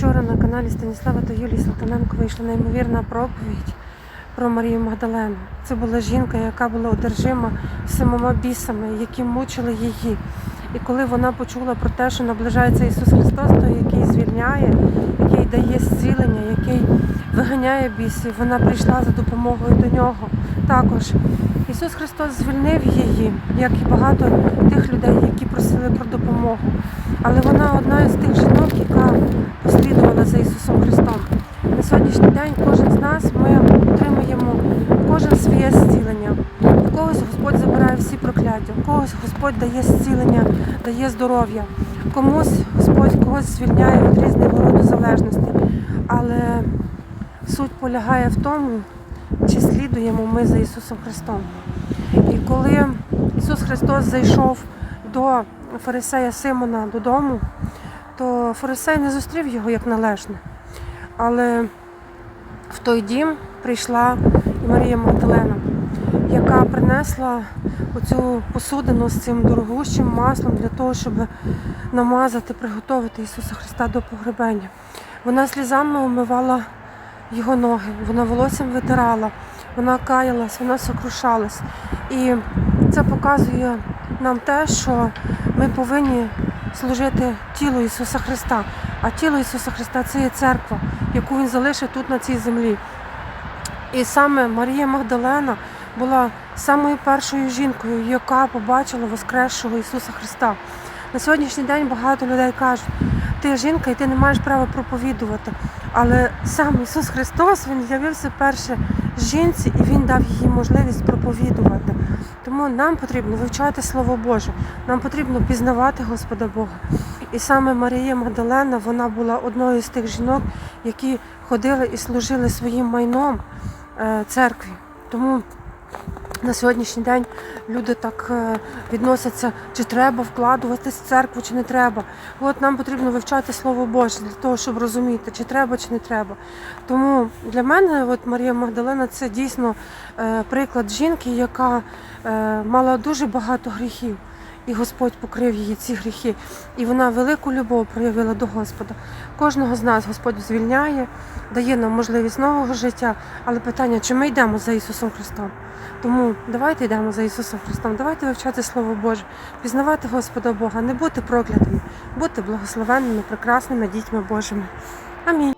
Вчора на каналі Станіслава та Юлії Салтаненко вийшла неймовірна проповідь про Марію Магдалену. Це була жінка, яка була одержима самома бісами, які мучили її. І коли вона почула про те, що наближається Ісус Христос, той, який звільняє, який дає зцілення, який виганяє бісів, вона прийшла за допомогою до нього. Також Ісус Христос звільнив її, як і багато тих людей, які просили про допомогу. Але вона одна із тих жінок, яка послідувала за Ісусом Христом. На сьогоднішній день кожен з нас ми отримуємо кожен своє зцілення. У когось Господь забирає всі прокляття, у когось Господь дає зцілення, дає здоров'я, комусь Господь когось звільняє від різних роду залежностей. Але суть полягає в тому, чи слідуємо ми за Ісусом Христом. І коли Ісус Христос зайшов до фарисея Симона додому, то фарисей не зустрів його як належне. Але в той дім прийшла Марія Магдалена, яка принесла оцю посудину з цим дорогущим маслом для того, щоб намазати, приготувати Ісуса Христа до погребення. Вона слізами омивала його ноги, вона волоссям витирала, вона каялась, вона сокрушалась. І це показує нам те, що ми повинні служити тілу Ісуса Христа. А тіло Ісуса Христа це є церква, яку Він залишив тут на цій землі. І саме Марія Магдалена була самою першою жінкою, яка побачила Воскресшого Ісуса Христа. На сьогоднішній день багато людей кажуть, ти жінка і ти не маєш права проповідувати. Але сам Ісус Христос Він з'явився перше жінці і Він дав їй можливість проповідувати. Тому нам потрібно вивчати Слово Боже, нам потрібно пізнавати Господа Бога. І саме Марія Магдалена вона була одною з тих жінок, які ходили і служили своїм майном е, церкві. Тому на сьогоднішній день люди так е, відносяться, чи треба вкладуватись в церкву, чи не треба. От нам потрібно вивчати Слово Боже для того, щоб розуміти, чи треба, чи не треба. Тому для мене от Марія Магдалена це дійсно е, приклад жінки, яка е, мала дуже багато гріхів. І Господь покрив її ці гріхи. І вона велику любов проявила до Господа. Кожного з нас Господь звільняє, дає нам можливість нового життя. Але питання, чи ми йдемо за Ісусом Христом? Тому давайте йдемо за Ісусом Христом, давайте вивчати Слово Боже, пізнавати Господа Бога, не бути проклятими, бути благословенними, прекрасними дітьми Божими. Амінь.